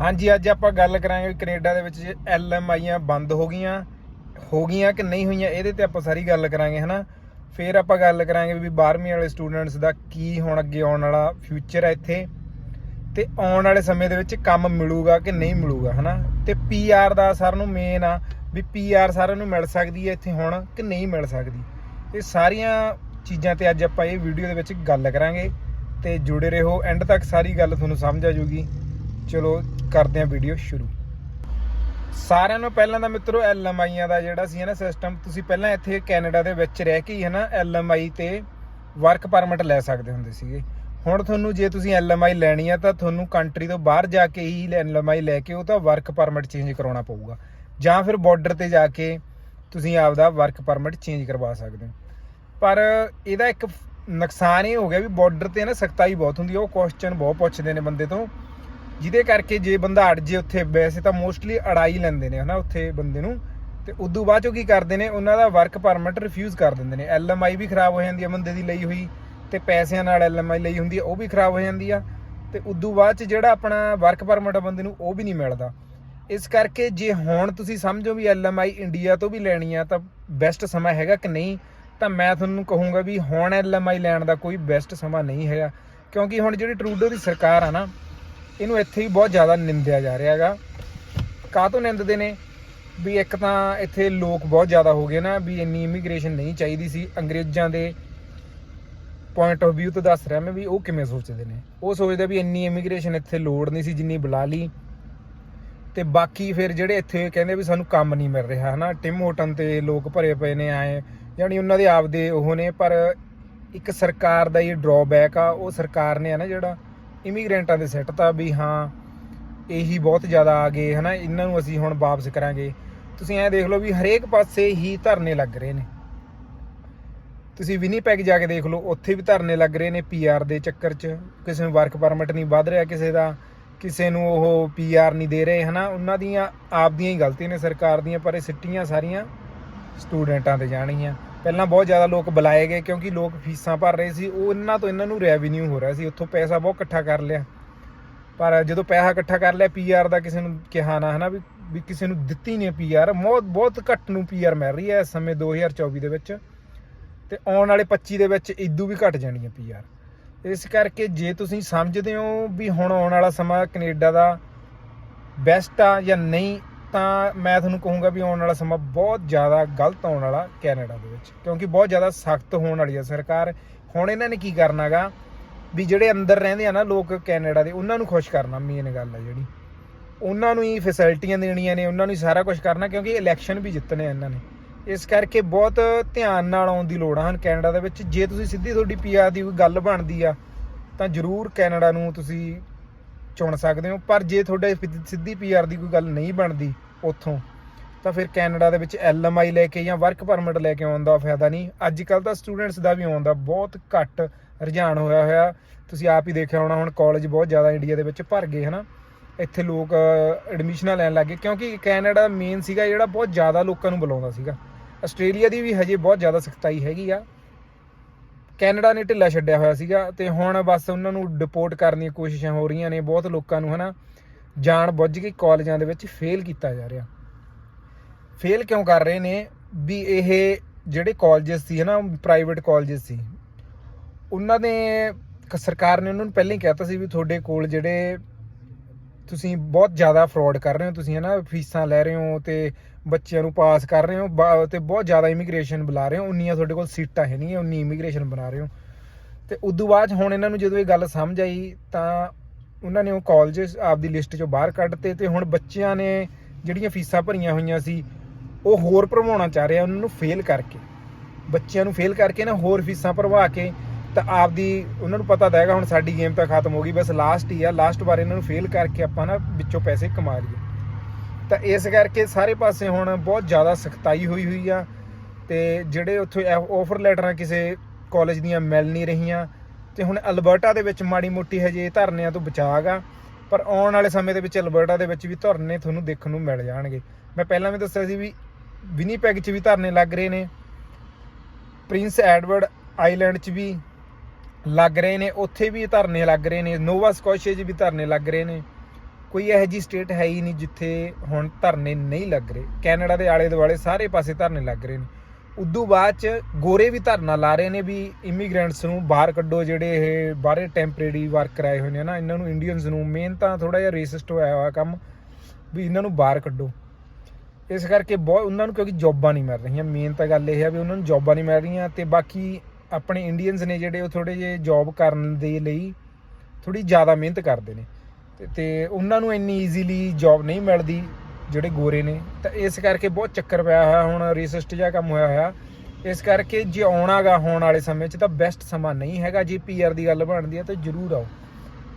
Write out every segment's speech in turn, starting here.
ਹਾਂਜੀ, ਅੱਜ ਆਪਾਂ ਗੱਲ ਕਰਾਂਗੇ ਵੀ ਕੈਨੇਡਾ ਦੇ ਵਿੱਚ ਐਲਐਮਆਈਆਂ ਬੰਦ ਹੋ ਗਈਆਂ ਹੋ ਗਈਆਂ ਕਿ ਨਹੀਂ ਹੋਈਆਂ, ਇਹਦੇ ਤੇ ਆਪਾਂ ਸਾਰੀ ਗੱਲ ਕਰਾਂਗੇ, ਹਨਾ? ਫਿਰ ਆਪਾਂ ਗੱਲ ਕਰਾਂਗੇ ਵੀ 12ਵੀਂ ਵਾਲੇ ਸਟੂਡੈਂਟਸ ਦਾ ਕੀ ਹੁਣ ਅੱਗੇ ਆਉਣ ਵਾਲਾ ਫਿਊਚਰ ਹੈ ਇੱਥੇ ਤੇ ਆਉਣ ਵਾਲੇ ਸਮੇਂ ਦੇ ਵਿੱਚ ਕੰਮ ਮਿਲੂਗਾ ਕਿ ਨਹੀਂ ਮਿਲੂਗਾ, ਹਨਾ? ਤੇ ਪੀਆਰ ਦਾ ਸਾਰਿਆਂ ਨੂੰ ਮੇਨ ਆ ਵੀ ਪੀਆਰ ਸਾਰਿਆਂ ਨੂੰ ਮਿਲ ਸਕਦੀ ਹੈ ਇੱਥੇ ਹੁਣ ਕਿ ਨਹੀਂ ਮਿਲ ਸਕਦੀ। ਇਹ ਸਾਰੀਆਂ ਚੀਜ਼ਾਂ ਤੇ ਅੱਜ ਆਪਾਂ ਇਹ ਵੀਡੀਓ ਦੇ ਵਿੱਚ ਗੱਲ ਕਰਾਂਗੇ ਤੇ ਜੁੜੇ ਰਹੋ ਐਂਡ ਤੱਕ ਸਾਰੀ ਗੱਲ ਤੁਹਾਨੂੰ ਸਮਝ ਆ ਜੂਗੀ ਚਲੋ ਕਰਦੇ ਹਾਂ ਵੀਡੀਓ ਸ਼ੁਰੂ। ਸਾਰਿਆਂ ਨੂੰ ਪਹਿਲਾਂ ਤਾਂ ਮਿੱਤਰੋ ਐਲਐਮਆਈਆਂ ਦਾ ਜਿਹੜਾ ਸੀ ਨਾ ਸਿਸਟਮ ਤੁਸੀਂ ਪਹਿਲਾਂ ਇੱਥੇ ਕੈਨੇਡਾ ਦੇ ਵਿੱਚ ਰਹਿ ਕੇ ਹੀ ਹੈ ਹਨਾ ਐਲਐਮਆਈ ਤੇ ਵਰਕ ਪਰਮਿਟ ਲੈ ਸਕਦੇ ਹੁੰਦੇ ਸੀਗੇ। ਹੁਣ ਤੁਹਾਨੂੰ ਜੇ ਤੁਸੀਂ ਐਲਐਮਆਈ ਲੈਣੀ ਆ ਤਾਂ ਤੁਹਾਨੂੰ ਕੰਟਰੀ ਤੋਂ ਬਾਹਰ ਜਾ ਕੇ ਹੀ ਐਲਐਮਆਈ ਲੈ ਕੇ ਉਹ ਤਾਂ ਵਰਕ ਪਰਮਿਟ ਚੇਂਜ ਕਰਾਉਣਾ ਪਊਗਾ। ਜਾਂ ਫਿਰ ਬਾਰਡਰ ਤੇ ਜਾ ਕੇ ਤੁਸੀਂ ਆਪਦਾ ਵਰਕ ਪਰਮਿਟ ਚੇਂਜ ਕਰਵਾ ਸਕਦੇ ਹੋ। ਪਰ ਇਹਦਾ ਇੱਕ ਨੁਕਸਾਨ ਇਹ ਹੋ ਗਿਆ ਵੀ ਬਾਰਡਰ ਤੇ ਨਾ ਸਖਤਾਈ ਬਹੁਤ ਹੁੰਦੀ ਹੈ ਉਹ ਕੁਐਸਚਨ ਬਹੁਤ ਪੁੱਛਦੇ ਨੇ ਬੰਦੇ ਤੋਂ। ਜਿਹਦੇ ਕਰਕੇ ਜੇ ਬੰਦਾ ਅੜ ਜੇ ਉੱਥੇ, ਵੈਸੇ ਤਾਂ ਮੋਸਟਲੀ ਅੜਾਈ ਲੈਂਦੇ ਨੇ, ਹਨਾ, ਉੱਥੇ ਬੰਦੇ ਨੂੰ। ਤੇ ਉਦੋਂ ਬਾਅਦ ਉਹ ਕੀ ਕਰਦੇ ਨੇ, ਉਹਨਾਂ ਦਾ ਵਰਕ ਪਰਮਿਟ ਰਿਫਿਊਜ਼ ਕਰ ਦਿੰਦੇ ਨੇ। ਐਲਐਮਆਈ ਵੀ ਖਰਾਬ ਹੋ ਜਾਂਦੀ ਹੈ ਬੰਦੇ ਦੀ ਲਈ ਹੋਈ, ਤੇ ਪੈਸਿਆਂ ਨਾਲ ਐਲਐਮਆਈ ਲਈ ਹੁੰਦੀ ਹੈ ਉਹ ਵੀ ਖਰਾਬ ਹੋ ਜਾਂਦੀ ਆ। ਤੇ ਉਦੋਂ ਬਾਅਦ ਚ ਜਿਹੜਾ ਆਪਣਾ ਵਰਕ ਪਰਮਿਟ ਆ ਬੰਦੇ ਨੂੰ, ਉਹ ਵੀ ਨਹੀਂ ਮਿਲਦਾ। ਇਸ ਕਰਕੇ ਜੇ ਹੁਣ ਤੁਸੀਂ ਸਮਝੋ ਵੀ ਐਲਐਮਆਈ ਇੰਡੀਆ ਤੋਂ ਵੀ ਲੈਣੀ ਆ, ਤਾਂ ਬੈਸਟ ਸਮਾਂ ਹੈਗਾ ਕਿ ਨਹੀਂ? ਤਾਂ ਮੈਂ ਤੁਹਾਨੂੰ ਕਹੂੰਗਾ ਵੀ ਹੁਣ ਐਲਐਮਆਈ ਲੈਣ ਦਾ ਕੋਈ ਬੈਸਟ ਸਮਾਂ ਨਹੀਂ ਹੈਗਾ। ਕਿਉਂਕਿ ਹੁਣ ਜਿਹੜੀ ਟਰੂਡੋ ਦੀ ਸਰਕਾਰ ਆ ਨਾ ਇਹਨੂੰ ਇੱਥੇ ਹੀ ਬਹੁਤ ਜ਼ਿਆਦਾ ਨਿੰਦਿਆ ਜਾ ਰਿਹਾ ਹੈਗਾ। ਕਾਹਤੋਂ ਨਿੰਦਦੇ ਨੇ? ਵੀ ਇੱਕ ਤਾਂ ਇੱਥੇ ਲੋਕ ਬਹੁਤ ਜ਼ਿਆਦਾ ਹੋ ਗਏ ਨਾ, ਵੀ ਇੰਨੀ ਇਮੀਗ੍ਰੇਸ਼ਨ ਨਹੀਂ ਚਾਹੀਦੀ ਸੀ। ਅੰਗਰੇਜ਼ਾਂ ਦੇ ਪੁਆਇੰਟ ਆਫ View ਤੋਂ ਦੱਸ ਰਿਹਾ ਮੈਂ ਵੀ ਉਹ ਕਿਵੇਂ ਸੋਚਦੇ ਨੇ। ਉਹ ਸੋਚਦੇ ਵੀ ਇੰਨੀ ਇਮੀਗ੍ਰੇਸ਼ਨ ਇੱਥੇ ਲੋੜ ਨਹੀਂ ਸੀ, ਜਿੰਨੀ ਬੁਲਾ ਲਈ। ਤੇ ਬਾਕੀ ਫਿਰ ਜਿਹੜੇ ਇੱਥੇ ਕਹਿੰਦੇ ਵੀ ਸਾਨੂੰ ਕੰਮ ਨਹੀਂ ਮਿਲ ਰਿਹਾ, ਹਨਾ? ਟਿਮ ਹੋਟਨ ਤੇ ਲੋਕ ਭਰੇ ਪਏ ਨੇ ਆਏ। ਯਾਨੀ ਉਹਨਾਂ ਦੇ ਆਪਦੇ ਉਹ ਨੇ, ਪਰ ਇੱਕ ਸਰਕਾਰ ਦਾ ਇਹ ਡਰਾਬੈਕ ਆ, ਉਹ ਸਰਕਾਰ ਨੇ ਆ ਨਾ ਜਿਹੜਾ ਇਮੀਗ੍ਰੈਂਟਾਂ ਦੇ ਸੈੱਟ ਤਾਂ ਵੀ ਹਾਂ, ਇਹੀ ਬਹੁਤ ਜ਼ਿਆਦਾ ਆ ਗਏ, ਹਨਾ, ਇਹਨਾਂ ਨੂੰ ਅਸੀਂ ਹੁਣ ਵਾਪਸ ਕਰਾਂਗੇ। ਤੁਸੀਂ ਐਂ ਦੇਖ ਲਓ ਵੀ ਹਰੇਕ ਪਾਸੇ ਹੀ ਧਰਨੇ ਲੱਗ ਰਹੇ ਨੇ। ਤੁਸੀਂ ਵਿਨੀਪੈਗ ਜਾ ਕੇ ਦੇਖ ਲਓ, ਉੱਥੇ ਵੀ ਧਰਨੇ ਲੱਗ ਰਹੇ ਨੇ ਪੀਆਰ ਦੇ ਚੱਕਰ 'ਚ। ਕਿਸੇ ਨੂੰ ਵਰਕ ਪਰਮਿਟ ਨਹੀਂ ਵੱਧ ਰਿਹਾ ਕਿਸੇ ਦਾ, ਕਿਸੇ ਨੂੰ ਉਹ ਪੀਆਰ ਨਹੀਂ ਦੇ ਰਹੇ, ਹਨਾ। ਉਹਨਾਂ ਦੀਆਂ, ਆਪ ਦੀਆਂ ਹੀ ਗਲਤੀਆਂ ਨੇ ਸਰਕਾਰ ਦੀਆਂ, ਪਰ ਇਹ ਸਿੱਟੀਆਂ ਸਾਰੀਆਂ ਸਟੂਡੈਂਟਾਂ ਤੇ ਜਾਣਗੀਆਂ। ਪਹਿਲਾਂ ਬਹੁਤ ਜ਼ਿਆਦਾ ਲੋਕ ਬੁਲਾਏ ਗਏ ਕਿਉਂਕਿ ਲੋਕ ਫੀਸਾਂ ਭਰ ਰਹੇ ਸੀ, ਉਹ ਇਹਨਾਂ ਤੋਂ ਇਹਨਾਂ ਨੂੰ ਰੈਵਨਿਊ ਹੋ ਰਿਹਾ ਸੀ, ਉੱਥੋਂ ਪੈਸਾ ਬਹੁਤ ਇਕੱਠਾ ਕਰ ਲਿਆ। ਪਰ ਜਦੋਂ ਪੈਸਾ ਇਕੱਠਾ ਕਰ ਲਿਆ ਪੀਆਰ ਦਾ ਕਿਸੇ ਨੂੰ ਕਿਹਾ ਨਾ, ਹਨਾ ਵੀ ਵੀ ਕਿਸੇ ਨੂੰ ਦਿੱਤੀ ਨਹੀਂ ਪੀਆਰ ਬਹੁਤ ਬਹੁਤ ਘੱਟ ਨੂੰ ਪੀਆਰ ਮਿਲ ਰਹੀ ਹੈ ਇਸ ਸਮੇਂ 2024 ਦੇ ਵਿੱਚ। ਤੇ ਆਉਣ ਵਾਲੇ 25 ਦੇ ਵਿੱਚ ਇਦੋਂ ਵੀ ਘਟ ਜਾਣੀ ਹੈ ਪੀਆਰ ਇਸ ਕਰਕੇ ਜੇ ਤੁਸੀਂ ਸਮਝਦੇ ਹੋ ਵੀ ਹੁਣ ਆਉਣ ਵਾਲਾ ਸਮਾਂ ਕੈਨੇਡਾ ਦਾ ਬੈਸਟ ਆ ਜਾਂ ਨਹੀਂ ਤਾਂ ਮੈਂ ਤੁਹਾਨੂੰ ਕਹੂੰਗਾ ਵੀ ਆਉਣ ਵਾਲਾ ਸਮਾਂ ਬਹੁਤ ਜ਼ਿਆਦਾ ਗਲਤ ਆਉਣ ਵਾਲਾ ਕੈਨੇਡਾ ਦੇ ਵਿੱਚ, ਕਿਉਂਕਿ ਬਹੁਤ ਜ਼ਿਆਦਾ ਸਖਤ ਹੋਣ ਵਾਲੀ ਹੈ ਸਰਕਾਰ। ਹੁਣ ਇਹਨਾਂ ਨੇ ਕੀ ਕਰਨਾਗਾ ਵੀ ਜਿਹੜੇ ਅੰਦਰ ਰਹਿੰਦੇ ਆ ਨਾ ਲੋਕ ਕੈਨੇਡਾ ਦੇ, ਉਹਨਾਂ ਨੂੰ ਖੁਸ਼ ਕਰਨਾ ਮੇਨ ਗੱਲ ਆ ਜਿਹੜੀ। ਉਹਨਾਂ ਨੂੰ ਹੀ ਫੈਸਿਲਿਟੀਆਂ ਦੇਣੀਆਂ ਨੇ, ਉਹਨਾਂ ਨੂੰ ਹੀ ਸਾਰਾ ਕੁਝ ਕਰਨਾ, ਕਿਉਂਕਿ ਇਲੈਕਸ਼ਨ ਵੀ ਜਿੱਤਣੇ ਆ ਇਹਨਾਂ ਨੇ। ਇਸ ਕਰਕੇ ਬਹੁਤ ਧਿਆਨ ਨਾਲ ਆਉਣ ਦੀ ਲੋੜ ਆ ਹਨ ਕੈਨੇਡਾ ਦੇ ਵਿੱਚ। ਜੇ ਤੁਸੀਂ ਸਿੱਧੀ ਤੁਹਾਡੀ ਪੀਆਰ ਦੀ ਕੋਈ ਗੱਲ ਬਣਦੀ ਆ, ਤਾਂ ਜ਼ਰੂਰ ਕੈਨੇਡਾ ਨੂੰ ਤੁਸੀਂ ਚੁਣ ਸਕਦੇ ਹੋ, ਪਰ ਜੇ ਤੁਹਾਡੇ ਸਿੱਧ- ਸਿੱਧੀ ਪੀਆਰ ਦੀ ਕੋਈ ਗੱਲ ਨਹੀਂ ਬਣਦੀ ਉੱਥੋਂ, ਤਾਂ ਫਿਰ ਕੈਨੇਡਾ ਦੇ ਵਿੱਚ ਐਲਐਮਆਈ ਲੈ ਕੇ ਜਾਂ ਵਰਕ ਪਰਮਿਟ ਲੈ ਕੇ ਆਉਣ ਦਾ ਫਾਇਦਾ ਨਹੀਂ। ਅੱਜ ਕੱਲ ਤਾਂ ਸਟੂਡੈਂਟਸ ਦਾ ਵੀ ਆਉਣ ਦਾ ਬਹੁਤ ਘੱਟ ਰੁਝਾਨ ਹੋਇਆ ਹੋਇਆ। ਤੁਸੀਂ ਆਪ ਹੀ ਦੇਖਿਆ ਹੋਣਾ, ਹੁਣ ਕਾਲਜ ਬਹੁਤ ਜ਼ਿਆਦਾ ਇੰਡੀਆ ਦੇ ਵਿੱਚ ਭਰ ਗਏ, ਹਨਾ? ਇੱਥੇ ਲੋਕ ਐਡਮਿਸ਼ਨਾਂ ਲੈਣ ਲੱਗੇ ਕਿਉਂਕਿ ਕੈਨੇਡਾ ਮੇਨ ਸੀਗਾ ਜਿਹੜਾ ਬਹੁਤ ਜ਼ਿਆਦਾ ਲੋਕਾਂ ਨੂੰ ਬੁਲਾਉਂਦਾ ਸੀਗਾ। ਆਸਟ੍ਰੇਲੀਆ ਦੀ ਵੀ ਹਜੇ ਬਹੁਤ ਜ਼ਿਆਦਾ ਸਖਤਾਈ ਹੈਗੀ ਆ। ਕੈਨੇਡਾ ਨੇ ਢਿੱਲਾ ਛੱਡਿਆ ਹੋਇਆ ਸੀਗਾ ਤੇ ਹੁਣ ਬਸ ਉਹਨਾਂ ਨੂੰ ਡਿਪੋਰਟ ਕਰਨ ਦੀਆਂ ਕੋਸ਼ਿਸ਼ਾਂ ਹੋ ਰਹੀਆਂ ਨੇ, ਬਹੁਤ ਲੋਕਾਂ ਨੂੰ ਹਨਾ ਜਾਣ ਬੁੱਝ ਕੇ ਕਾਲਜਾਂ ਦੇ ਵਿੱਚ ਫੇਲ ਕੀਤਾ ਜਾ ਰਿਹਾ। ਫੇਲ ਕਿਉਂ ਕਰ ਰਹੇ ਨੇ? ਵੀ ਇਹ ਜਿਹੜੇ ਕਾਲਜਸ ਸੀ ਹਨਾ ਪ੍ਰਾਈਵੇਟ ਕਾਲਜਸ ਸੀ, ਉਹਨਾਂ ਨੇ ਸਰਕਾਰ ਨੇ ਉਹਨਾਂ ਨੂੰ ਪਹਿਲਾਂ ਹੀ ਕਹਿਤਾ ਸੀ ਵੀ ਤੁਹਾਡੇ ਕੋਲ ਜਿਹੜੇ ਤੁਸੀਂ ਬਹੁਤ ਜ਼ਿਆਦਾ ਫਰਾਡ ਕਰ ਰਹੇ ਹੋ, ਤੁਸੀਂ ਹਨਾ ਫੀਸਾਂ ਲੈ ਰਹੇ ਹੋ ਤੇ ਬੱਚਿਆਂ ਨੂੰ ਪਾਸ ਕਰ ਰਹੇ ਹੋ, ਬਾ- ਤੇ ਬਹੁਤ ਜ਼ਿਆਦਾ ਇਮੀਗ੍ਰੇਸ਼ਨ ਬੁਲਾ ਰਹੇ ਹੋ, ਉਨੀਆਂ ਤੁਹਾਡੇ ਕੋਲ ਸੀਟਾਂ ਹੈ ਨਹੀਂ, ਉਨੀ ਇਮੀਗ੍ਰੇਸ਼ਨ ਬਣਾ ਰਹੇ ਹੋ। ਤੇ ਉਦੋਂ ਬਾਅਦ 'ਚ ਹੁਣ ਇਹਨਾਂ ਨੂੰ ਜਦੋਂ ਇਹ ਗੱਲ ਸਮਝ ਆਈ, ਤਾਂ ਉਹਨਾਂ ਨੇ ਉਹ ਕਾਲਜਸ ਆਪਦੀ ਲਿਸਟ ਚੋਂ ਬਾਹਰ ਕੱਢਤੇ ਤੇ ਹੁਣ ਬੱਚਿਆਂ ਨੇ ਜਿਹੜੀਆਂ ਫੀਸਾਂ ਭਰੀਆਂ ਹੋਈਆਂ ਸੀ, ਉਹ ਹੋਰ ਭਰਵਾਉਣਾ ਚਾਹ ਰਿਹਾ, ਉਹਨਾਂ ਨੂੰ ਫੇਲ ਕਰਕੇ। ਬੱਚਿਆਂ ਨੂੰ ਫੇਲ ਕਰਕੇ ਨਾ ਹੋਰ ਫੀਸਾਂ ਭਰਵਾ ਕੇ, ਤਾਂ ਆਪਦੀ, ਉਹਨਾਂ ਨੂੰ ਪਤਾ ਤਾਂ ਹੈਗਾ ਹੁਣ ਸਾਡੀ ਗੇਮ ਤਾਂ ਖਤਮ ਹੋ ਗਈ, ਬਸ ਲਾਸਟ ਹੀ ਆ ਲਾਸਟ ਵਾਰ ਇਹਨਾਂ ਨੂੰ ਫੇਲ ਕਰਕੇ ਆਪਾਂ ਨਾ ਵਿੱਚੋਂ ਪੈਸੇ ਕਮਾ ਲਈਏ। ਤਾਂ ਇਸ ਕਰਕੇ ਸਾਰੇ ਪਾਸੇ ਹੁਣ ਬਹੁਤ ਜ਼ਿਆਦਾ ਸਖਤਾਈ ਹੋਈ ਹੋਈ ਆ ਤੇ ਜਿਹੜੇ ਉੱਥੇ ਆਫਰ ਲੈਟਰਾਂ ਕਿਸੇ ਕਾਲਜ ਦੀਆਂ ਮਿਲ ਨਹੀਂ ਰਹੀਆਂ ਤੇ ਹੁਣ ਅਲਬਰਟਾ ਦੇ ਵਿੱਚ ਮਾੜੀ ਮੋਟੀ ਹਜੇ ਧਰਨਿਆਂ ਤੋਂ ਬਚਾਅਗਾ ਪਰ ਆਉਣ ਵਾਲੇ ਸਮੇਂ ਦੇ ਵਿੱਚ ਅਲਬਰਟਾ ਦੇ ਵਿੱਚ ਵੀ ਧਰਨੇ ਤੁਹਾਨੂੰ ਦੇਖਣ ਨੂੰ ਮਿਲ ਜਾਣਗੇ। ਮੈਂ ਪਹਿਲਾਂ ਵੀ ਦੱਸਿਆ ਸੀ ਵੀ ਵਿਨੀਪੈਗ 'ਚ ਵੀ ਧਰਨੇ ਲੱਗ ਰਹੇ ਨੇ, ਪ੍ਰਿੰਸ ਐਡਵਰਡ ਆਈਲੈਂਡ 'ਚ ਵੀ ਲੱਗ ਰਹੇ ਨੇ, ਉੱਥੇ ਵੀ ਧਰਨੇ ਲੱਗ ਰਹੇ ਨੇ, ਨੋਵਾ ਸਕੋਸ਼ੀਆ 'ਚ ਵੀ ਧਰਨੇ ਲੱਗ ਰਹੇ ਨੇ। ਕੋਈ ਇਹੋ ਜੀ ਸਟੇਟ ਹੈ ਹੀ ਨਹੀਂ ਜਿੱਥੇ ਹੁਣ ਧਰਨੇ ਨਹੀਂ ਲੱਗ ਰਹੇ। ਕੈਨੇਡਾ ਦੇ ਆਲੇ ਦੁਆਲੇ ਸਾਰੇ ਪਾਸੇ ਧਰਨੇ ਲੱਗ ਰਹੇ ਨੇ। ਉਦੋਂ ਬਾਅਦ ਚ ਗੋਰੇ ਵੀ ਧਰਨਾ ਲਾ ਰਹੇ ਨੇ ਵੀ ਇਮੀਗ੍ਰੈਂਟਸ ਨੂੰ ਬਾਹਰ ਕੱਢੋ ਜਿਹੜੇ ਇਹ ਬਾਹਰੇ ਟੈਂਪਰੇਰੀ ਵਰਕਰ ਆਏ ਹੋਏ ਨੇ ਨਾ ਇਹਨਾਂ ਨੂੰ ਇੰਡੀਅਨਸ ਨੂੰ ਮੇਨ ਤਾਂ ਥੋੜਾ ਜਿਹਾ ਰੇਸਿਸਟ ਹੋਇਆ ਹੋਇਆ ਕੰਮ ਵੀ ਇਹਨਾਂ ਨੂੰ ਬਾਹਰ ਕੱਢੋ। ਇਸ ਕਰਕੇ ਬਹੁਤ ਉਹਨਾਂ ਨੂੰ ਕਿਉਂਕਿ ਜੌਬਾਂ ਨਹੀਂ ਮਿਲ ਰਹੀਆਂ। ਮੇਨ ਤਾਂ ਗੱਲ ਇਹ ਹੈ ਵੀ ਉਹਨਾਂ ਨੂੰ ਜੌਬਾਂ ਨਹੀਂ ਮਿਲ ਰਹੀਆਂ ਤੇ ਬਾਕੀ ਆਪਣੇ ਇੰਡੀਅਨਸ ਨੇ ਜਿਹੜੇ ਉਹ ਥੋੜੇ ਜਿਹੇ ਜੌਬ ਕਰਨ ਦੇ ਲਈ ਥੋੜੀ ਜ਼ਿਆਦਾ ਮਿਹਨਤ ਕਰਦੇ ਨੇ। ਤੇ ਉਹਨਾਂ ਨੂੰ ਇੰਨੀ ਈਜ਼ੀਲੀ ਜੌਬ ਨਹੀਂ ਮਿਲਦੀ ਜਿਹੜੇ ਗੋਰੇ ਨੇ। ਤਾਂ ਇਸ ਕਰਕੇ ਬਹੁਤ ਚੱਕਰ ਪਿਆ ਹੋਇਆ, ਹੁਣ ਰੇਸਿਸਟ ਜਿਹਾ ਕੰਮ ਹੋਇਆ ਹੋਇਆ। ਇਸ ਕਰਕੇ ਜੇ ਆਉਣਾਗਾ ਹੋਣ ਵਾਲੇ ਸਮੇਂ 'ਚ ਤਾਂ ਬੈਸਟ ਸਮਾਂ ਨਹੀਂ ਹੈਗਾ। ਜੇ ਪੀਆਰ ਦੀ ਗੱਲ ਬਣਦੀ ਹੈ ਤਾਂ ਜ਼ਰੂਰ ਆਓ।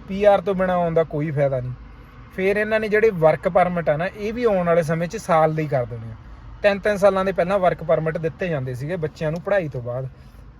ਪੀਆਰ ਤੋਂ ਬਿਨਾ ਆਉਣ ਦਾ ਕੋਈ ਫਾਇਦਾ ਨਹੀਂ। ਫਿਰ ਇਹਨਾਂ ਨੇ ਜਿਹੜੇ ਵਰਕ ਪਰਮਿਟ ਆ ਨਾ, ਇਹ ਵੀ ਆਉਣ ਵਾਲੇ ਸਮੇਂ 'ਚ ਸਾਲ ਦੇ ਹੀ ਕਰ ਦੇਣੇ ਆ। ਤਿੰਨ ਤਿੰਨ ਸਾਲਾਂ ਦੇ ਪਹਿਲਾਂ ਵਰਕ ਪਰਮਿਟ ਦਿੱਤੇ ਜਾਂਦੇ ਸੀਗੇ ਬੱਚਿਆਂ ਨੂੰ ਪੜ੍ਹਾਈ ਤੋਂ ਬਾਅਦ।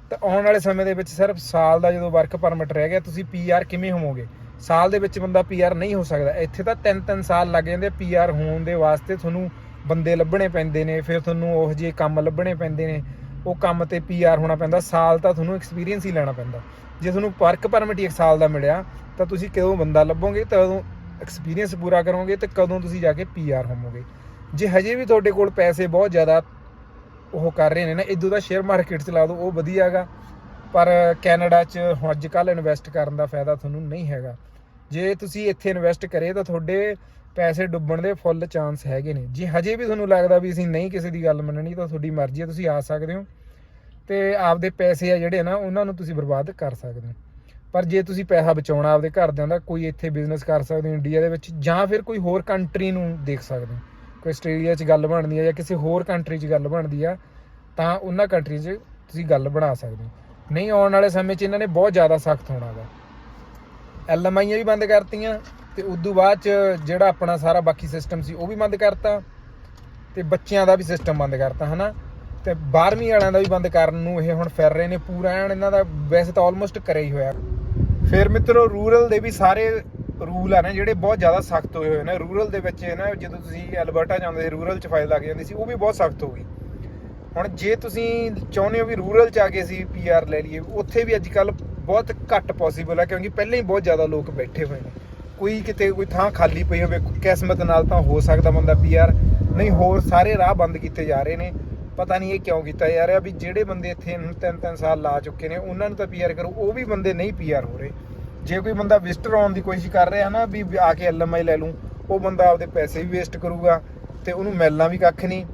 ਤਾਂ ਆਉਣ ਵਾਲੇ ਸਮੇਂ ਦੇ ਵਿੱਚ ਸਿਰਫ ਸਾਲ ਦਾ ਜਦੋਂ ਵਰਕ ਪਰਮਿਟ ਰਹਿ ਗਿਆ, ਤੁਸੀਂ ਪੀਆਰ ਕਿਵੇਂ ਹੋਵੋਗੇ? ਸਾਲ ਦੇ ਵਿੱਚ ਬੰਦਾ ਪੀਆਰ ਨਹੀਂ ਹੋ ਸਕਦਾ। ਇੱਥੇ ਤਾਂ ਤਿੰਨ ਤਿੰਨ ਸਾਲ ਲੱਗ ਜਾਂਦੇ ਪੀਆਰ ਹੋਣ ਦੇ ਵਾਸਤੇ। ਤੁਹਾਨੂੰ ਬੰਦੇ ਲੱਭਣੇ ਪੈਂਦੇ ਨੇ, ਫਿਰ ਤੁਹਾਨੂੰ ਉਹ ਜਿਹੇ ਕੰਮ ਲੱਭਣੇ ਪੈਂਦੇ ਨੇ। ਉਹ ਕੰਮ ਤੇ ਪੀਆਰ ਹੋਣਾ ਪੈਂਦਾ। ਸਾਲ ਤਾਂ ਤੁਹਾਨੂੰ ਐਕਸਪੀਰੀਅੰਸ ਹੀ ਲੈਣਾ ਪੈਂਦਾ। ਜੇ ਤੁਹਾਨੂੰ ਵਰਕ ਪਰਮਿਟ ਹੀ ਇੱਕ ਸਾਲ ਦਾ ਮਿਲਿਆ, ਤਾਂ ਤੁਸੀਂ ਕਦੋਂ ਬੰਦਾ ਲੱਭੋਗੇ ਕਦੋਂ ਐਕਸਪੀਰੀਅੰਸ ਪੂਰਾ ਕਰੋਗੇ ਤੇ ਕਦੋਂ ਤੁਸੀਂ ਜਾ ਕੇ ਪੀਆਰ ਹੋਵੋਗੇ। ਜੇ ਹਜੇ ਵੀ ਤੁਹਾਡੇ ਕੋਲ ਪੈਸੇ ਬਹੁਤ ਜ਼ਿਆਦਾ ਉਹ ਕਰ ਰਹੇ ਨੇ ਨਾ ਇਦੋਂ ਦਾ ਸ਼ੇਅਰ ਮਾਰਕੀਟ ਚ ਲਾ ਦਿਓ, ਉਹ ਵਧੀਆਗਾ ਪਰ ਕੈਨੇਡਾ ਚ ਹੁਣ ਅੱਜ ਕੱਲ ਇਨਵੈਸਟ ਕਰਨ ਦਾ ਫਾਇਦਾ ਤੁਹਾਨੂੰ ਨਹੀਂ ਹੈਗਾ। ਜੇ ਤੁਸੀਂ ਇੱਥੇ ਇਨਵੈਸਟ ਕਰੇ ਤਾਂ ਤੁਹਾਡੇ ਪੈਸੇ ਡੁੱਬਣ ਦੇ ਫੁੱਲ ਚਾਂਸ ਹੈਗੇ ਨੇ। ਜੇ ਹਜੇ ਵੀ ਤੁਹਾਨੂੰ ਲੱਗਦਾ ਵੀ ਅਸੀਂ ਨਹੀਂ ਕਿਸੇ ਦੀ ਗੱਲ ਮੰਨਣੀ, ਤਾਂ ਤੁਹਾਡੀ ਮਰਜ਼ੀ ਹੈ, ਤੁਸੀਂ ਆ ਸਕਦੇ ਹੋ। ਤੇ ਆਪਦੇ ਪੈਸੇ ਆ ਜਿਹੜੇ ਨਾ, ਉਹਨਾਂ ਨੂੰ ਤੁਸੀਂ ਬਰਬਾਦ ਕਰ ਸਕਦੇ ਹੋ। ਪਰ ਜੇ ਤੁਸੀਂ ਪੈਸਾ ਬਚਾਉਣਾ ਆਪਦੇ ਘਰਦਿਆਂ ਦਾ, ਕੋਈ ਇੱਥੇ ਬਿਜ਼ਨਸ ਕਰ ਸਕਦੇ ਹੋ ਇੰਡੀਆ ਦੇ ਵਿੱਚ, ਜਾਂ ਫਿਰ ਕੋਈ ਹੋਰ ਕੰਟਰੀ ਨੂੰ ਦੇਖ ਸਕਦੇ ਹੋ। ਕੋਈ ਆਸਟ੍ਰੇਲੀਆ 'ਚ ਗੱਲ ਬਣਦੀ ਆ ਜਾਂ ਕਿਸੇ ਹੋਰ ਕੰਟਰੀ 'ਚ ਗੱਲ ਬਣਦੀ ਆ, ਤਾਂ ਉਹਨਾਂ ਕੰਟਰੀ 'ਚ ਤੁਸੀਂ ਗੱਲ ਬਣਾ ਸਕਦੇ ਹੋ। ਨਹੀਂ ਆਉਣ ਵਾਲੇ ਸਮੇਂ 'ਚ ਇਹਨਾਂ ਨੇ ਬਹੁਤ ਜ਼ਿਆਦਾ ਸਖਤ ਹੋਣਾ ਗਾ ਐਲਐਮਆਈਆਂ ਵੀ ਬੰਦ ਕਰਤੀਆਂ ਤੇ ਉਦੋਂ ਬਾਅਦ 'ਚ ਜਿਹੜਾ ਆਪਣਾ ਸਾਰਾ ਬਾਕੀ ਸਿਸਟਮ ਸੀ ਉਹ ਵੀ ਬੰਦ ਕਰਤਾ ਤੇ ਬੱਚਿਆਂ ਦਾ ਵੀ ਸਿਸਟਮ ਬੰਦ ਕਰਤਾ, ਹਨਾ? ਤੇ 12ਵੀਂ ਵਾਲਿਆਂ ਦਾ ਵੀ ਬੰਦ ਕਰਨ ਨੂੰ ਇਹ ਹੁਣ ਫਿਰ ਰਹੇ ਨੇ ਪੂਰਾ, ਐਨ ਇਹਨਾਂ ਦਾ ਵੈਸੇ ਤਾਂ ਆਲਮੋਸਟ ਕਰਿਆ ਹੀ ਹੋਇਆ। ਫਿਰ ਮਿੱਤਰੋ ਰੂਰਲ ਦੇ ਵੀ ਸਾਰੇ ਰੂਲ ਆ ਨਾ, ਜਿਹੜੇ ਬਹੁਤ ਜ਼ਿਆਦਾ ਸਖਤ ਹੋਏ ਹੋਏ ਨੇ। ਰੂਰਲ ਦੇ ਵਿੱਚ ਨਾ, ਜਦੋਂ ਤੁਸੀਂ ਐਲਬਰਟਾ ਜਾਂਦੇ ਸੀ ਰੂਰਲ 'ਚ ਫਾਈਲ ਲੱਗ ਜਾਂਦੀ ਸੀ, ਉਹ ਵੀ ਬਹੁਤ ਸਖਤ ਹੋ ਗਈ। ਹੁਣ ਜੇ ਤੁਸੀਂ ਚਾਹੁੰਦੇ ਹੋ ਵੀ ਰੂਰਲ 'ਚ ਆ ਕੇ ਅਸੀਂ ਪੀਆਰ ਲੈ ਲਈਏ, ਉੱਥੇ ਵੀ ਅੱਜ ਕੱਲ ਬਹੁਤ ਘੱਟ ਪੋਸੀਬਲ ਹੈ ਕਿਉਂਕਿ ਪਹਿਲਾਂ ਹੀ ਬਹੁਤ ਜ਼ਿਆਦਾ ਲੋਕ ਬੈਠੇ ਹੋਏ ਨੇ। ਕੋਈ ਕਿਤੇ ਕੋਈ ਥਾਂ ਖਾਲੀ ਪਈ ਹੋਵੇ, ਕਿਸਮਤ ਨਾਲ ਤਾਂ ਹੋ ਸਕਦਾ ਬੰਦਾ ਪੀਆਰ ਨਹੀਂ ਹੋਰ ਸਾਰੇ ਰਾਹ ਬੰਦ ਕੀਤੇ ਜਾ ਰਹੇ ਨੇ। ਪਤਾ ਨਹੀਂ ਇਹ ਕਿਉਂ ਕੀਤਾ ਜਾ ਰਿਹਾ ਵੀ ਜਿਹੜੇ ਬੰਦੇ ਇੱਥੇ ਤਿੰਨ ਤਿੰਨ ਸਾਲ ਲਾ ਚੁੱਕੇ ਨੇ, ਉਹਨਾਂ ਨੂੰ ਤਾਂ ਪੀਆਰ ਕਰੋ, ਉਹ ਵੀ ਬੰਦੇ ਨਹੀਂ ਪੀਆਰ ਹੋ ਰਹੇ। ਜੇ ਕੋਈ ਬੰਦਾ ਵਿਜ਼ਟਰ ਆਉਣ ਦੀ ਕੋਸ਼ਿਸ਼ ਕਰ ਰਿਹਾ ਨਾ ਵੀ ਆ ਕੇ ਐਲਐਮਆਈ ਲੈ ਲੂੰ ਉਹ ਬੰਦਾ ਆਪਦੇ ਪੈਸੇ ਵੀ ਵੇਸਟ ਕਰੂਗਾ ਤੇ ਉਹਨੂੰ ਮਿਲਣਾ ਵੀ ਕੱਖ ਨਹੀਂ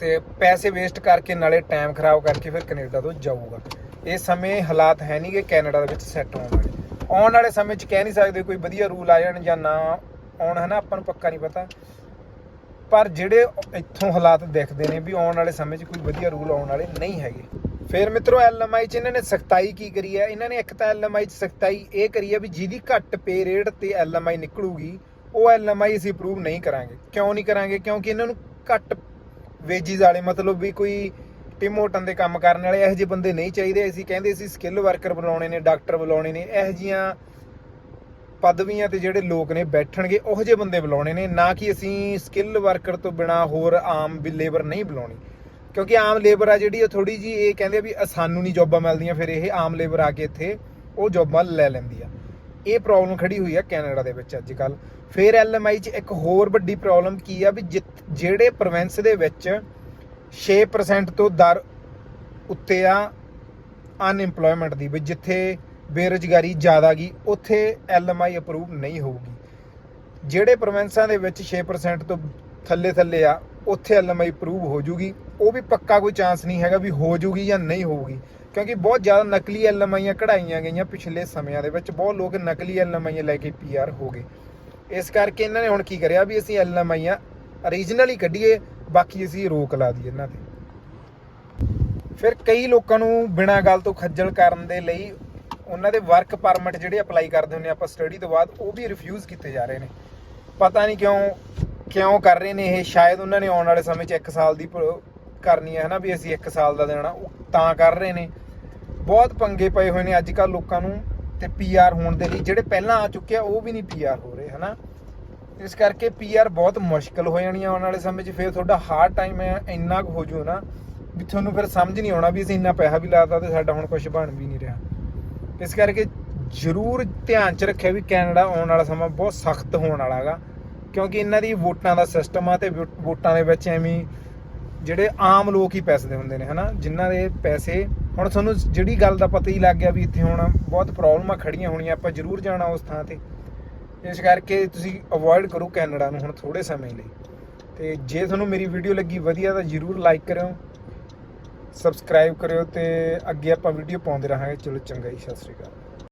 ਤੇ ਪੈਸੇ ਵੇਸਟ ਕਰਕੇ ਨਾਲੇ ਟਾਈਮ ਖਰਾਬ ਕਰਕੇ ਫਿਰ ਕੈਨੇਡਾ ਤੋਂ ਜਾਊਗਾ। ਇਹ ਸਮੇਂ ਹਾਲਾਤ ਹੈ ਨਹੀਂ ਕਿ ਕੈਨੇਡਾ ਦੇ ਵਿੱਚ ਸੈੱਟ ਹੋਣ ਵਾਲੇ। ਆਉਣ ਵਾਲੇ ਸਮੇਂ 'ਚ ਕਹਿ ਨਹੀਂ ਸਕਦੇ ਕੋਈ ਵਧੀਆ ਰੂਲ ਆ ਜਾਣ ਜਾਂ ਨਾ ਆਉਣ ਹੈ ਨਾ ਆਪਾਂ ਨੂੰ ਪੱਕਾ ਨਹੀਂ ਪਤਾ। ਪਰ ਜਿਹੜੇ ਇੱਥੋਂ ਹਾਲਾਤ ਦਿਖਦੇ ਨੇ ਵੀ ਆਉਣ ਵਾਲੇ ਸਮੇਂ 'ਚ ਕੋਈ ਵਧੀਆ ਰੂਲ ਆਉਣ ਵਾਲੇ ਨਹੀਂ ਹੈਗੇ। ਫਿਰ ਮਿੱਤਰੋ ਐਲਐਮਆਈ 'ਚ ਇਹਨਾਂ ਨੇ ਸਖਤਾਈ ਕੀ ਕਰੀ ਹੈ? ਇਹਨਾਂ ਨੇ ਇੱਕ ਤਾਂ ਐਲਐਮਆਈ 'ਚ ਸਖਤਾਈ ਇਹ ਕਰੀ ਹੈ ਵੀ ਜਿਹਦੀ ਘੱਟ ਪੇ ਰੇਟ ਤੇ ਐਲਐਮਆਈ ਨਿਕਲੂਗੀ, ਉਹ ਐਲਐਮਆਈ ਅਸੀਂ ਅਪਰੂਵ ਨਹੀਂ ਕਰਾਂਗੇ। ਕਿਉਂ ਨਹੀਂ ਕਰਾਂਗੇ? ਕਿਉਂਕਿ ਇਹਨਾਂ ਨੂੰ ਘੱਟ ਵੇਜਿਸ ਵਾਲੇ, ਮਤਲਬ ਵੀ ਕੋਈ ਮੋਟਨ ਦੇ ਕੰਮ ਕਰਨ ਵਾਲੇ ਇਹੋ ਜਿਹੇ ਬੰਦੇ ਨਹੀਂ ਚਾਹੀਦੇ। ਅਸੀਂ ਕਹਿੰਦੇ ਅਸੀਂ ਸਕਿੱਲ ਵਰਕਰ ਬੁਲਾਉਣੇ ਨੇ ਡਾਕਟਰ ਬੁਲਾਉਣੇ ਨੇ, ਇਹੋ ਜੀਆਂ ਪਦਵੀਆਂ ਤੇ ਜਿਹੜੇ ਲੋਕ ਨੇ ਬੈਠਣਗੇ, ਉਹੋ ਜਿਹੇ ਬੰਦੇ ਬੁਲਾਉਣੇ ਨੇ। ਨਾ ਕਿ ਅਸੀਂ ਸਕਿੱਲ ਵਰਕਰ ਤੋਂ ਬਿਨਾ ਹੋਰ ਆਮ ਵੀ ਲੇਬਰ ਨਹੀਂ ਬੁਲਾਉਣੀ। ਕਿਉਂਕਿ ਆਮ ਲੇਬਰ ਆ ਜਿਹੜੀ, ਉਹ ਥੋੜੀ ਜੀ ਇਹ ਕਹਿੰਦੇ ਆ ਵੀ ਸਾਨੂੰ ਨਹੀਂ ਜੌਬਾਂ ਮਿਲਦੀਆਂ, ਫਿਰ ਇਹ ਆਮ ਲੇਬਰ ਆ ਕੇ ਇੱਥੇ ਉਹ ਜੌਬਾਂ ਲੈ ਲੈਂਦੀ ਆ। ਇਹ ਪ੍ਰੋਬਲਮ ਖੜੀ ਹੋਈ ਆ ਕੈਨੇਡਾ ਦੇ ਵਿੱਚ ਅੱਜ ਕੱਲ ਫਿਰ ਐਲਐਮਆਈ 'ਚ ਇੱਕ ਹੋਰ ਵੱਡੀ ਪ੍ਰੋਬਲਮ ਕੀ ਆ ਵੀ ਜਿੱਥ- ਜਿਹੜੇ ਪ੍ਰੋਵਿੰਸ ਦੇ ਵਿੱਚ 6% ਤੋਂ ਦਰ ਉੱਤੇ ਆ ਅਨਇੰਪਲੋਇਮੈਂਟ ਦੀ ਵੀ, ਜਿੱਥੇ ਬੇਰੁਜ਼ਗਾਰੀ ਜ਼ਿਆਦਾ ਗਈ ਉੱਥੇ ਐਲਐਮਆਈ ਅਪਰੂਵ ਨਹੀਂ ਹੋਊਗੀ। ਜਿਹੜੇ ਪ੍ਰੋਵਿੰਸਾਂ ਦੇ ਵਿੱਚ 6% ਤੋਂ ਥੱਲੇ ਥੱਲੇ ਆ, ਉੱਥੇ ਐਲਐਮਆਈ ਅਪਰੂਵ ਹੋ ਜੂਗੀ। ਉਹ ਵੀ ਪੱਕਾ ਕੋਈ ਚਾਂਸ ਨਹੀਂ ਹੈਗਾ ਵੀ ਹੋ ਜੂਗੀ ਜਾਂ ਨਹੀਂ ਹੋਊਗੀ, ਕਿਉਂਕਿ ਬਹੁਤ ਜ਼ਿਆਦਾ ਨਕਲੀ ਐਲਐਮਆਈਆਂ ਕਢਾਈਆਂ ਗਈਆਂ ਪਿਛਲੇ ਸਮਿਆਂ ਦੇ ਵਿੱਚ। ਬਹੁਤ ਲੋਕ ਨਕਲੀ ਐਲਐਮਆਈਆਂ ਲੈ ਕੇ ਪੀਆਰ ਹੋ ਗਏ। ਇਸ ਕਰਕੇ ਇਹਨਾਂ ਨੇ ਹੁਣ ਕੀ ਕਰਿਆ ਵੀ ਅਸੀਂ ਐਲਐਮਆਈਆਂ origignal ਹੀ ਕੱਢੀਏ ਬਾਕੀ ਅਸੀਂ ਰੋਕ ਲਾ ਦੀ ਇਹਨਾਂ ਤੇ। ਫਿਰ ਕਈ ਲੋਕਾਂ ਨੂੰ ਬਿਨਾਂ ਗੱਲ ਤੋਂ ਖੱਜਲ ਕਰਨ ਦੇ ਲਈ ਉਹਨਾਂ ਦੇ ਵਰਕ ਪਰਮਿਟ ਜਿਹੜੇ ਅਪਲਾਈ ਕਰਦੇ ਹੁੰਦੇ ਆਪਾਂ ਸਟੱਡੀ ਤੋਂ ਬਾਅਦ, ਉਹ ਵੀ ਰਿਫਿਊਜ਼ ਕੀਤੇ ਜਾ ਰਹੇ ਨੇ। ਪਤਾ ਨਹੀਂ ਕਿਉਂ ਕਿਉਂ ਕਰ ਰਹੇ ਨੇ ਇਹ? ਸ਼ਾਇਦ ਉਹਨਾਂ ਨੇ ਆਉਣ ਵਾਲੇ ਸਮੇਂ 'ਚ 1 ਸਾਲ ਦੀ ਕਰਨੀ ਹੈ ਹਨਾ ਵੀ ਅਸੀਂ 1 ਸਾਲ ਦਾ ਦੇਣਾ। ਉਹ ਤਾਂ ਕਰ ਰਹੇ ਨੇ। ਬਹੁਤ ਪੰਗੇ ਪਏ ਹੋਏ ਨੇ ਅੱਜ ਕੱਲ ਲੋਕਾਂ ਨੂੰ ਤੇ ਪੀਆਰ ਹੋਣ ਦੇ ਲਈ। ਜਿਹੜੇ ਪਹਿਲਾਂ ਆ ਚੁੱਕੇ ਆ, ਉਹ ਵੀ ਨਹੀਂ ਪੀਆਰ ਹੋ ਰਹੇ ਹਨਾ। ਇਸ ਕਰਕੇ ਪੀਆਰ ਬਹੁਤ ਮੁਸ਼ਕਲ ਹੋ ਜਾਣੀ ਆਉਣ ਵਾਲੇ ਸਮੇਂ 'ਚ, ਫਿਰ ਤੁਹਾਡਾ ਹਾਰਡ ਟਾਈਮ ਹੈ ਇੰਨਾ ਕੁ ਹੋ ਜੂ ਨਾ, ਵੀ ਤੁਹਾਨੂੰ ਫਿਰ ਸਮਝ ਨਹੀਂ ਆਉਣਾ ਵੀ ਅਸੀਂ ਇੰਨਾ ਪੈਸਾ ਵੀ ਲਾਤਾ ਤੇ ਸਾਡਾ ਹੁਣ ਕੁਝ ਬਣ ਵੀ ਨਹੀਂ ਰਿਹਾ। ਇਸ ਕਰਕੇ ਜ਼ਰੂਰ ਧਿਆਨ 'ਚ ਰੱਖਿਆ ਵੀ ਕੈਨੇਡਾ ਆਉਣ ਵਾਲਾ ਸਮਾਂ ਬਹੁਤ ਸਖਤ ਹੋਣ ਵਾਲਾ ਹੈਗਾ, ਕਿਉਂਕਿ ਇਹਨਾਂ ਦੀ ਵੋਟਾਂ ਦਾ ਸਿਸਟਮ ਆ ਤੇ ਵੋ- ਵੋਟਾਂ ਦੇ ਵਿੱਚ ਐਵੇਂ ਜਿਹੜੇ ਆਮ ਲੋਕ ਹੀ ਪੈਸੇ ਦੇ ਹੁੰਦੇ ਨੇ, ਹਨਾ? ਜਿਨ੍ਹਾਂ ਦੇ ਪੈਸੇ, ਹੁਣ ਤੁਹਾਨੂੰ ਜਿਹੜੀ ਗੱਲ ਦਾ ਪਤਾ ਹੀ ਲੱਗ ਗਿਆ ਵੀ ਇੱਥੇ ਹੁਣ ਬਹੁਤ ਪ੍ਰੋਬਲਮਾਂ ਖੜੀਆਂ ਹੋਣੀਆਂ, ਆਪਾਂ ਜ਼ਰੂਰ ਜਾਣਾ ਉਸ ਥਾਂ ਤੇ। ਇਸ ਕਰਕੇ ਤੁਸੀਂ ਅਵੋਇਡ ਕਰੋ ਕੈਨੇਡਾ ਨੂੰ ਹੁਣ ਥੋੜੇ ਸਮੇਂ ਲਈ। ਤੇ ਜੇ ਤੁਹਾਨੂੰ ਮੇਰੀ ਵੀਡੀਓ ਲੱਗੀ ਵਧੀਆ ਤਾਂ ਜ਼ਰੂਰ ਲਾਈਕ ਕਰਿਓ ਸਬਸਕ੍ਰਾਈਬ ਕਰਿਓ ਤੇ ਅੱਗੇ ਆਪਾਂ ਵੀਡੀਓ ਪਾਉਂਦੇ ਰਹਾਂਗੇ। ਚਲੋ ਚੰਗਾ ਜੀ, ਸਤਿ ਸ਼੍ਰੀ ਅਕਾਲ।